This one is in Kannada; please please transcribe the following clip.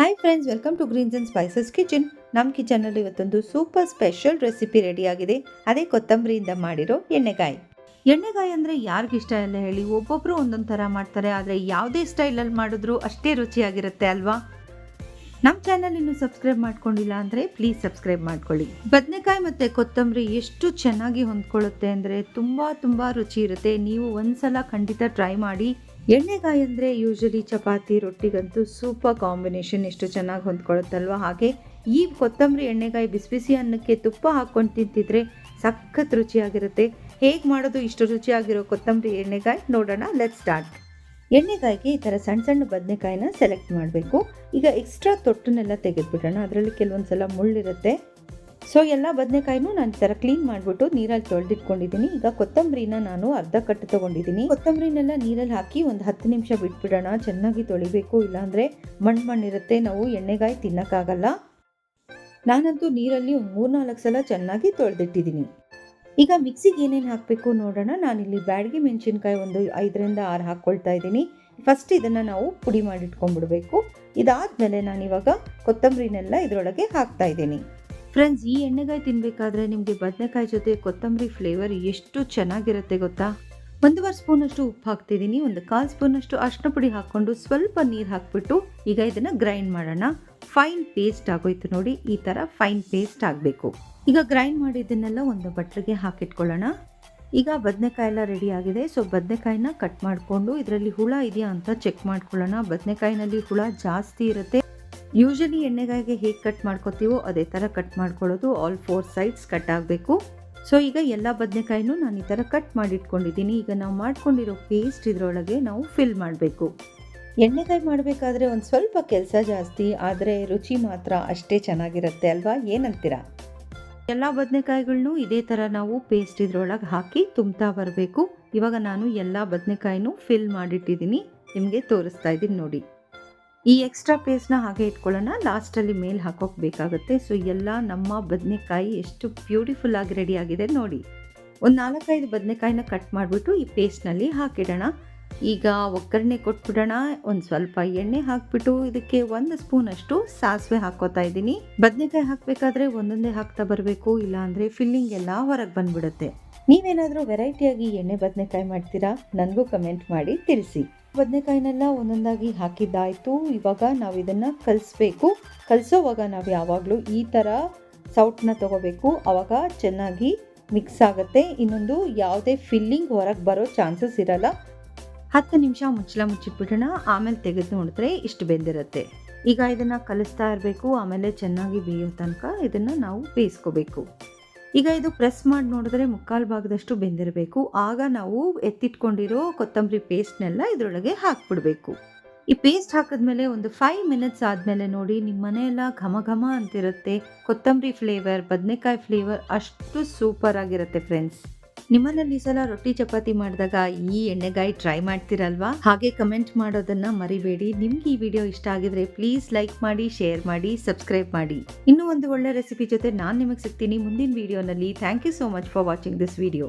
Hi friends welcome to Greens and Spices Kitchen ನಮ್ಮ ಕಿಚನಲ್ಲಿ ಇವತ್ತೊಂದು ಸೂಪರ್ ಸ್ಪೆಷಲ್ ರೆಸಿಪಿ ರೆಡಿಯಾಗಿದೆ ಅದೇ ಕೊತ್ತಂಬರಿಯಿಂದ ಮಾಡಿರೋ ಎಣ್ಣೆಗಾಯಿ. ಎಣ್ಣೆಗಾಯಿ ಅಂದರೆ ಯಾರಿಗಿಷ್ಟ ಇಲ್ಲ ಹೇಳಿ ಒಬ್ಬೊಬ್ಬರು ಒಂದೊಂದು ಥರ ಮಾಡ್ತಾರೆ, ಆದರೆ ಯಾವುದೇ ಸ್ಟೈಲಲ್ಲಿ ಮಾಡಿದ್ರೂ ಅಷ್ಟೇ ರುಚಿಯಾಗಿರುತ್ತೆ ಅಲ್ವಾ? ನಮ್ಮ ಚಾನಲ್ ಇನ್ನು ಸಬ್ಸ್ಕ್ರೈಬ್ ಮಾಡ್ಕೊಂಡಿಲ್ಲ ಅಂದರೆ ಪ್ಲೀಸ್ ಸಬ್ಸ್ಕ್ರೈಬ್ ಮಾಡ್ಕೊಳ್ಳಿ. ಬದನೆಕಾಯಿ ಮತ್ತು ಕೊತ್ತಂಬರಿ ಎಷ್ಟು ಚೆನ್ನಾಗಿ ಹೊಂದ್ಕೊಳ್ಳುತ್ತೆ ಅಂದರೆ ತುಂಬ ತುಂಬ ರುಚಿ ಇರುತ್ತೆ. ನೀವು ಒಂದು ಸಲ ಖಂಡಿತ ಟ್ರೈ ಮಾಡಿ ಎಣ್ಣೆಗಾಯಿ ಅಂದರೆ ಯೂಶಲಿ ಚಪಾತಿ, ರೊಟ್ಟಿಗಂತೂ ಸೂಪರ್ ಕಾಂಬಿನೇಷನ್ ಎಷ್ಟು ಚೆನ್ನಾಗಿ ಹೊಂದ್ಕೊಳ್ಳುತ್ತಲ್ವ ಹಾಗೆ ಈ ಕೊತ್ತಂಬರಿ ಎಣ್ಣೆಗಾಯಿ ಬಿಸಿ ಬಿಸಿ ಅನ್ನಕ್ಕೆ ತುಪ್ಪ ಹಾಕ್ಕೊಂಡು ತಿಂತಿದ್ರೆ ಸಖತ್ ರುಚಿಯಾಗಿರುತ್ತೆ. ಹೇಗೆ ಮಾಡೋದು ಇಷ್ಟು ರುಚಿಯಾಗಿರೋ ಕೊತ್ತಂಬರಿ ಎಣ್ಣೆಗಾಯಿ ನೋಡೋಣ ಲೆಟ್ ಸ್ಟಾರ್ಟ್ ಎಣ್ಣೆಗಾಯಿಗೆ ಈ ಥರ ಸಣ್ಣ ಸಣ್ಣ ಬದನೆಕಾಯಿನ ಸೆಲೆಕ್ಟ್ ಮಾಡಬೇಕು. ಈಗ ಎಕ್ಸ್ಟ್ರಾ ತೊಟ್ಟನ್ನೆಲ್ಲ ತೆಗೆದುಬಿಡೋಣ. ಅದರಲ್ಲಿ ಕೆಲವೊಂದು ಸಲ ಮುಳ್ಳಿರುತ್ತೆ. ಸೊ ಎಲ್ಲ ಬದನೆಕಾಯಿನೂ ನಾನು ಈ ಥರ ಕ್ಲೀನ್ ಮಾಡಿಬಿಟ್ಟು ನೀರಲ್ಲಿ ತೊಳೆದಿಟ್ಕೊಂಡಿದ್ದೀನಿ ಈಗ ಕೊತ್ತಂಬರಿನ ನಾನು ಅರ್ಧ ಕಟ್ಟು ತೊಗೊಂಡಿದ್ದೀನಿ ಕೊತ್ತಂಬರಿನೆಲ್ಲ ನೀರಲ್ಲಿ ಹಾಕಿ ಒಂದು ಹತ್ತು ನಿಮಿಷ ಬಿಟ್ಬಿಡೋಣ. ಚೆನ್ನಾಗಿ ತೊಳಿಬೇಕು, ಇಲ್ಲಾಂದರೆ ಮಣ್ಣು ಮಣ್ಣಿರುತ್ತೆ ನಾವು ಎಣ್ಣೆಗಾಯಿ ತಿನ್ನೋಕ್ಕಾಗಲ್ಲ. ನಾನಂತೂ ನೀರಲ್ಲಿ ಒಂದು ಮೂರ್ನಾಲ್ಕು ಸಲ ಚೆನ್ನಾಗಿ ತೊಳೆದಿಟ್ಟಿದ್ದೀನಿ ಈಗ ಮಿಕ್ಸಿಗೆ ಏನೇನು ಹಾಕಬೇಕು ನೋಡೋಣ. ನಾನಿಲ್ಲಿ ಬ್ಯಾಡಗಿ ಮೆಣಸಿನ್ಕಾಯಿ ಒಂದು ಐದರಿಂದ ಆರು ಹಾಕ್ಕೊಳ್ತಾ ಇದ್ದೀನಿ. ಫಸ್ಟ್ ಇದನ್ನು ನಾವು ಪುಡಿ ಮಾಡಿಟ್ಕೊಂಡ್ಬಿಡ್ಬೇಕು. ಇದಾದಮೇಲೆ ನಾನಿವಾಗ ಕೊತ್ತಂಬರಿನೆಲ್ಲ ಇದರೊಳಗೆ ಹಾಕ್ತಾ ಇದ್ದೀನಿ. ಫ್ರೆಂಡ್ಸ್, ಈ ಎಣ್ಣೆಗಾಯಿ ತಿನ್ನಬೇಕಾದ್ರೆ ನಿಮಗೆ ಬದನೆಕಾಯಿ ಜೊತೆ ಕೊತ್ತಂಬರಿ ಫ್ಲೇವರ್ ಎಷ್ಟು ಚೆನ್ನಾಗಿರುತ್ತೆ ಗೊತ್ತಾ? ಒಂದೂವರೆ ಸ್ಪೂನಷ್ಟು ಉಪ್ಪು ಹಾಕ್ತಿದ್ದೀನಿ, ಒಂದು ಕಾಲು ಸ್ಪೂನಷ್ಟು ಅರ್ಶಿನ ಪುಡಿ ಹಾಕ್ಕೊಂಡು ಸ್ವಲ್ಪ ನೀರು ಹಾಕ್ಬಿಟ್ಟು ಈಗ ಇದನ್ನು ಗ್ರೈಂಡ್ ಮಾಡೋಣ. ಫೈನ್ ಪೇಸ್ಟ್ ಆಗೋಯ್ತು ನೋಡಿ, ಈ ಥರ ಫೈನ್ ಪೇಸ್ಟ್ ಆಗಬೇಕು. ಈಗ ಗ್ರೈಂಡ್ ಮಾಡಿದ್ದನ್ನೆಲ್ಲ ಒಂದು ಬಟ್ಲಿಗೆ ಹಾಕಿಟ್ಕೊಳ್ಳೋಣ. ಈಗ ಬದನೆಕಾಯಿ ಎಲ್ಲ ರೆಡಿ ಆಗಿದೆ ಸೊ ಬದನೆಕಾಯಿನ ಕಟ್ ಮಾಡಿಕೊಂಡು ಇದರಲ್ಲಿ ಹುಳ ಇದೆಯಾ ಅಂತ ಚೆಕ್ ಮಾಡ್ಕೊಳ್ಳೋಣ. ಬದನೆಕಾಯಿನಲ್ಲಿ ಹುಳ ಜಾಸ್ತಿ ಇರುತ್ತೆ. ಯೂಶಲಿ ಎಣ್ಣೆಗಾಯಿಗೆ ಹೇಗೆ ಕಟ್ ಮಾಡ್ಕೋತೀವೋ ಅದೇ ಥರ ಕಟ್ ಮಾಡ್ಕೊಳ್ಳೋದು. ಆಲ್ ಫೋರ್ ಸೈಡ್ಸ್ ಕಟ್ ಆಗಬೇಕು. ಸೊ ಈಗ ಎಲ್ಲ ಬದನೆಕಾಯಿನೂ ನಾನು ಈ ಥರ ಕಟ್ ಮಾಡಿಟ್ಕೊಂಡಿದ್ದೀನಿ. ಈಗ ನಾವು ಮಾಡ್ಕೊಂಡಿರೋ ಪೇಸ್ಟ್ ಇದರೊಳಗೆ ನಾವು ಫಿಲ್ ಮಾಡಬೇಕು. ಎಣ್ಣೆಗಾಯಿ ಮಾಡಬೇಕಾದ್ರೆ ಒಂದು ಸ್ವಲ್ಪ ಕೆಲಸ ಜಾಸ್ತಿ, ಆದರೆ ರುಚಿ ಮಾತ್ರ ಅಷ್ಟೇ ಚೆನ್ನಾಗಿರುತ್ತೆ ಅಲ್ವಾ? ಏನಂತೀರಾ? ಎಲ್ಲ ಬದನೆಕಾಯಿಗಳನ್ನೂ ಇದೇ ಥರ ನಾವು ಪೇಸ್ಟ್ ಇದರೊಳಗೆ ಹಾಕಿ ತುಂಬ್ತಾ ಬರಬೇಕು. ಇವಾಗ ನಾನು ಎಲ್ಲ ಬದನೆಕಾಯಿನೂ ಫಿಲ್ ಮಾಡಿಟ್ಟಿದ್ದೀನಿ. ನಿಮಗೆ ತೋರಿಸ್ತಾ ಇದ್ದೀನಿ ನೋಡಿ. ಈ ಎಕ್ಸ್ಟ್ರಾ ಪೇಸ್ಟ್ನ ಹಾಗೆ ಇಟ್ಕೊಳ್ಳೋಣ. ಲಾಸ್ಟಲ್ಲಿ ಮೇಲೆ ಹಾಕೋಕೆ ಬೇಕಾಗುತ್ತೆ. ಸೊ ಎಲ್ಲ ನಮ್ಮ ಬದನೆಕಾಯಿ ಎಷ್ಟು ಬ್ಯೂಟಿಫುಲ್ ಆಗಿ ರೆಡಿ ಆಗಿದೆ ನೋಡಿ. ಒಂದು ನಾಲ್ಕೈದು ಬದನೆಕಾಯಿನ ಕಟ್ ಮಾಡಿಬಿಟ್ಟು ಈ ಪೇಸ್ಟ್ನಲ್ಲಿ ಹಾಕಿಡೋಣ. ಈಗ ಒಗ್ಗರಣೆ ಕೊಟ್ಬಿಡೋಣ. ಒಂದು ಸ್ವಲ್ಪ ಎಣ್ಣೆ ಹಾಕ್ಬಿಟ್ಟು ಇದಕ್ಕೆ ಒಂದು ಸ್ಪೂನ್ ಅಷ್ಟು ಸಾಸಿವೆ ಹಾಕೋತಾ ಇದ್ದೀನಿ. ಬದನೆಕಾಯಿ ಹಾಕಬೇಕಾದ್ರೆ ಒಂದೊಂದೇ ಹಾಕ್ತಾ ಬರಬೇಕು, ಇಲ್ಲಾಂದರೆ ಫಿಲ್ಲಿಂಗ್ ಎಲ್ಲ ಹೊರಗೆ ಬಂದ್ಬಿಡುತ್ತೆ. ನೀವೇನಾದರೂ ವೆರೈಟಿಯಾಗಿ ಎಣ್ಣೆ ಬದನೆಕಾಯಿ ಮಾಡ್ತೀರಾ? ನನಗೂ ಕಮೆಂಟ್ ಮಾಡಿ ತಿಳಿಸಿ. ಬದನೆಕಾಯಿನೆಲ್ಲ ಒಂದೊಂದಾಗಿ ಹಾಕಿದ್ದಾಯಿತು. ಇವಾಗ ನಾವು ಇದನ್ನು ಕಲಿಸ್ಬೇಕು. ಕಲಿಸೋವಾಗ ನಾವು ಯಾವಾಗಲೂ ಈ ಥರ ಸೌಟ್ನ ತಗೋಬೇಕು. ಆವಾಗ ಚೆನ್ನಾಗಿ ಮಿಕ್ಸ್ ಆಗುತ್ತೆ. ಇನ್ನೊಂದು ಯಾವುದೇ ಫಿಲ್ಲಿಂಗ್ ಹೊರಗೆ ಬರೋ ಚಾನ್ಸಸ್ ಇರಲ್ಲ. ಹತ್ತು ನಿಮಿಷ ಮುಚ್ಚಲ ಮುಚ್ಚಿಟ್ಬಿಡೋಣ. ಆಮೇಲೆ ತೆಗೆದು ನೋಡಿದ್ರೆ ಇಷ್ಟು ಬೆಂದಿರುತ್ತೆ. ಈಗ ಇದನ್ನು ಕಲಿಸ್ತಾ ಇರಬೇಕು. ಆಮೇಲೆ ಚೆನ್ನಾಗಿ ಬೇಯೋ ತನಕ ಇದನ್ನು ನಾವು ಬೇಯಿಸ್ಕೋಬೇಕು. ಈಗ ಇದು ಪ್ರೆಸ್ ಮಾಡಿ ನೋಡಿದ್ರೆ ಮುಕ್ಕಾಲು ಭಾಗದಷ್ಟು ಬೆಂದಿರಬೇಕು. ಆಗ ನಾವು ಎತ್ತಿಟ್ಕೊಂಡಿರೋ ಕೊತ್ತಂಬರಿ ಪೇಸ್ಟ್ನೆಲ್ಲ ಇದರೊಳಗೆ ಹಾಕ್ಬಿಡ್ಬೇಕು. ಈ ಪೇಸ್ಟ್ ಹಾಕಿದ್ಮೇಲೆ ಒಂದು ಫೈವ್ ಮಿನಿಟ್ಸ್ ಆದಮೇಲೆ ನೋಡಿ, ನಿಮ್ಮ ಮನೆಯೆಲ್ಲ ಘಮ ಘಮ ಅಂತಿರುತ್ತೆ. ಕೊತ್ತಂಬರಿ ಫ್ಲೇವರ್ ಬದನೆಕಾಯಿ ಫ್ಲೇವರ್ ಅಷ್ಟು ಸೂಪರ್ ಆಗಿರುತ್ತೆ ಫ್ರೆಂಡ್ಸ್ ನಿಮ್ಮನೇಲಿ ಈ ಸಲ ರೊಟ್ಟಿ ಚಪಾತಿ ಮಾಡಿದಾಗ ಈ ಎಣ್ಣೆಗಾಯಿ ಟ್ರೈ ಮಾಡ್ತಿರಲ್ವಾ? ಹಾಗೆ ಕಮೆಂಟ್ ಮಾಡೋದನ್ನ ಮರಿಬೇಡಿ. ನಿಮ್ಗೆ ಈ ವಿಡಿಯೋ ಇಷ್ಟ ಆಗಿದ್ರೆ ಪ್ಲೀಸ್ ಲೈಕ್ ಮಾಡಿ ಶೇರ್ ಮಾಡಿ ಸಬ್ಸ್ಕ್ರೈಬ್ ಮಾಡಿ. ಇನ್ನೂ ಒಂದು ಒಳ್ಳೆ ರೆಸಿಪಿ ಜೊತೆ ನಾನು ನಿಮಗೆ ಸಿಗ್ತೀನಿ. ಮುಂದಿನ ವಿಡಿಯೋನಲ್ಲಿ thank you so much for watching this video